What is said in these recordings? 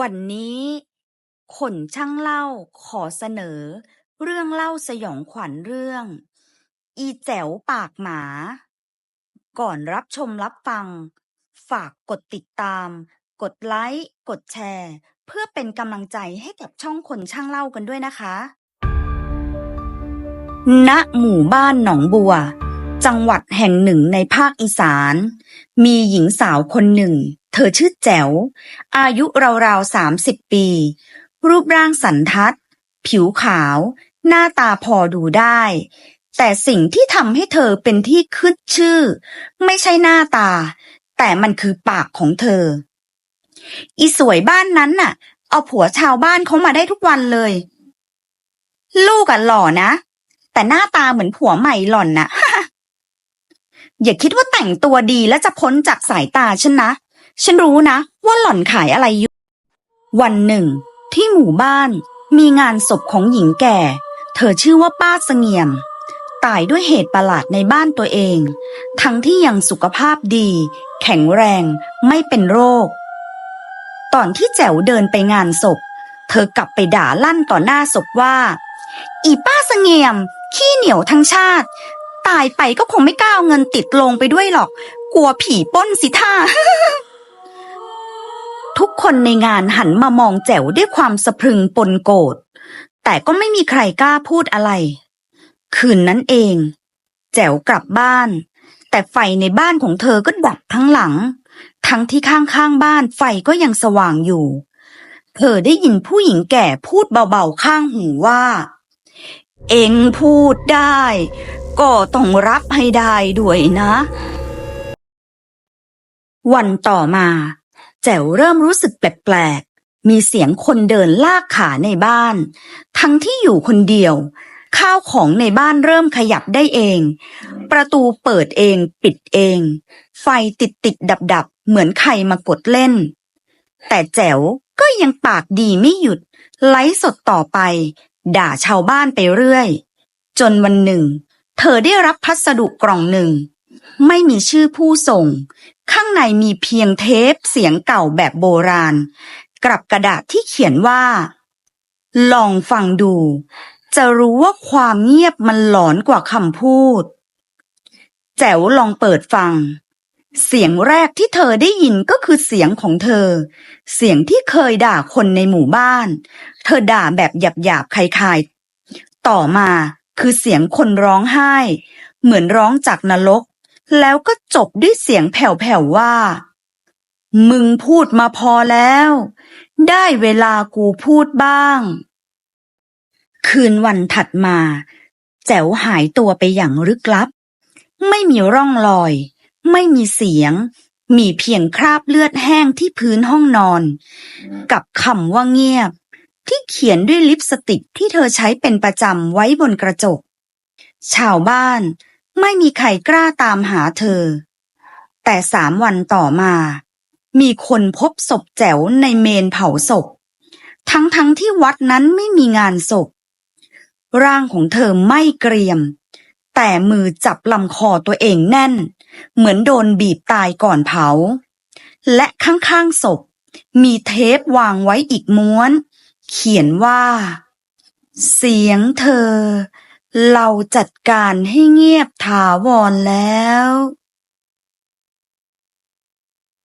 วันนี้ขนช่างเล่าขอเสนอ เรื่องเล่าสยองขวัญเรื่อง อีแจ๋วปากหมา ก่อนรับชมรับฟัง ฝากกดติดตาม กดไลค์ กดแชร์ เพื่อเป็นกำลังใจให้กับช่องคนช่างเล่ากันด้วยนะคะ ณหมู่บ้านหนองบัว จังหวัดแห่งหนึ่งในภาคอีสาน มีหญิงสาวคนหนึ่ง เธอชื่อแจ๋ว อายุราวๆสามสิบปี รูปร่างสันทัด ผิวขาว หน้าตาพอดูได้ แต่สิ่งที่ทำให้เธอเป็นที่ขึ้นชื่อ ไม่ใช่หน้าตา แต่มันคือปากของเธอ อีสวยบ้านนั้นน่ะ เอาผัวชาวบ้านเขามาได้ทุกวันเลย ลูกอะหล่อนะ แต่หน้าตาเหมือนผัวใหม่หล่อนน่ะ อย่าคิดว่าแต่งตัวดีแล้วจะพ้นจากสายตาฉันนะ ฉันรู้นะ ว่าหล่อนขายอะไรอยู่ วันหนึ่ง ที่หมู่บ้านมีงานศพของหญิงแก่ เธอชื่อว่าป้าเสงี่ยม ตายด้วยเหตุประหลาดในบ้านตัวเอง ทั้งที่ยังสุขภาพดี แข็งแรง ไม่เป็นโรค ตอนที่แจ๋วเดินไปงานศพ เธอกลับไปด่าลั่นต่อหน้าศพว่า อีป้าเสงี่ยม ขี้เหนียวทั้งชาติ ตายไปก็คงไม่กล้าเอาเงินติดลงไปด้วยหรอก กลัวผีป้นสิท่า ทุกคนในงานหันมามองแจ๋วด้วยความสะพรึงปนโกรธ แต่ก็ไม่มีใครกล้าพูดอะไร คืนนั้นเอง แจ๋วกลับบ้าน แต่ไฟในบ้านของเธอก็ดับทั้งหลัง ทั้งที่ข้างๆบ้านไฟก็ยังสว่างอยู่ เธอได้ยินผู้หญิงแก่พูดเบาๆข้างหูว่าเอ็งพูดได้ ก็ต้องรับให้ได้ด้วยนะ วันต่อมา แจ๋วเริ่มรู้สึกแปลกๆ มีเสียงคนเดินลากขาในบ้าน ทั้งที่อยู่คนเดียว ข้าวของในบ้านเริ่มขยับได้เอง ประตูเปิดเองปิดเอง ไฟติดติดดับดับเหมือนใครมากดเล่น แต่แจ๋วก็ยังปากดีไม่หยุด ไลฟ์สดต่อไป ด่าชาวบ้านไปเรื่อย จนวันหนึ่ง เธอได้รับพัสดุกล่องหนึ่ง ไม่มีชื่อผู้ส่ง ข้างในมีเพียงเทปเสียงเก่าแบบโบราณกับกระดาษที่เขียนว่า ลองฟังดู จะรู้ว่าความเงียบมันหลอนกว่าคำพูด แจ๋วลองเปิดฟัง เสียงแรกที่เธอได้ยินก็คือเสียงของเธอ เสียงที่เคยด่าคนในหมู่บ้าน เธอด่าแบบหยาบๆคายๆต่อมา คือเสียงคนร้องไห้ เหมือนร้องจากนรก แล้วก็จบด้วยเสียงแผ่วๆว่า มึงพูดมาพอแล้ว ได้เวลากูพูดบ้าง คืนวันถัดมา แจ๋วหายตัวไปอย่างลึกลับ ไม่มีร่องรอย ไม่มีเสียง มีเพียงคราบเลือดแห้งที่พื้นห้องนอน กับคำว่าเงียบ ที่เขียนด้วยลิปสติกที่เธอใช้เป็นประจำไว้บนกระจก ชาวบ้านไม่มีใครกล้าตามหาเธอ แต่สามวันต่อมา มีคนพบศพแจ๋วในเมนเผาศพ ทั้งๆทที่วัดนั้นไม่มีงานศพ ร่างของเธอไม่เกรียม แต่มือจับลำคอตัวเองแน่น เหมือนโดนบีบตายก่อนเผา และข้างๆศพ มีเทปวางไว้อีกม้วน เขียนว่า เสียงเธอ เราจัดการให้เงียบถาวรแล้ว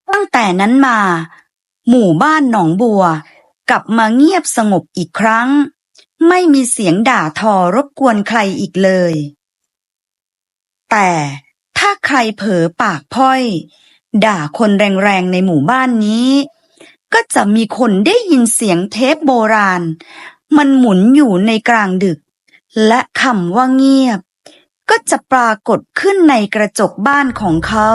ตั้งแต่นั้นมา หมู่บ้านหนองบัว กลับมาเงียบสงบอีกครั้ง ไม่มีเสียงด่าทอรบกวนใครอีกเลย แต่ถ้าใครเผลอปากพร่อย ด่าคนแรงๆในหมู่บ้านนี้ ก็จะมีคนได้ยินเสียงเทปโบราณ มันหมุนอยู่ในกลางดึก และคำว่าเงียบ ก็จะปรากฏขึ้นในกระจกบ้านของเขา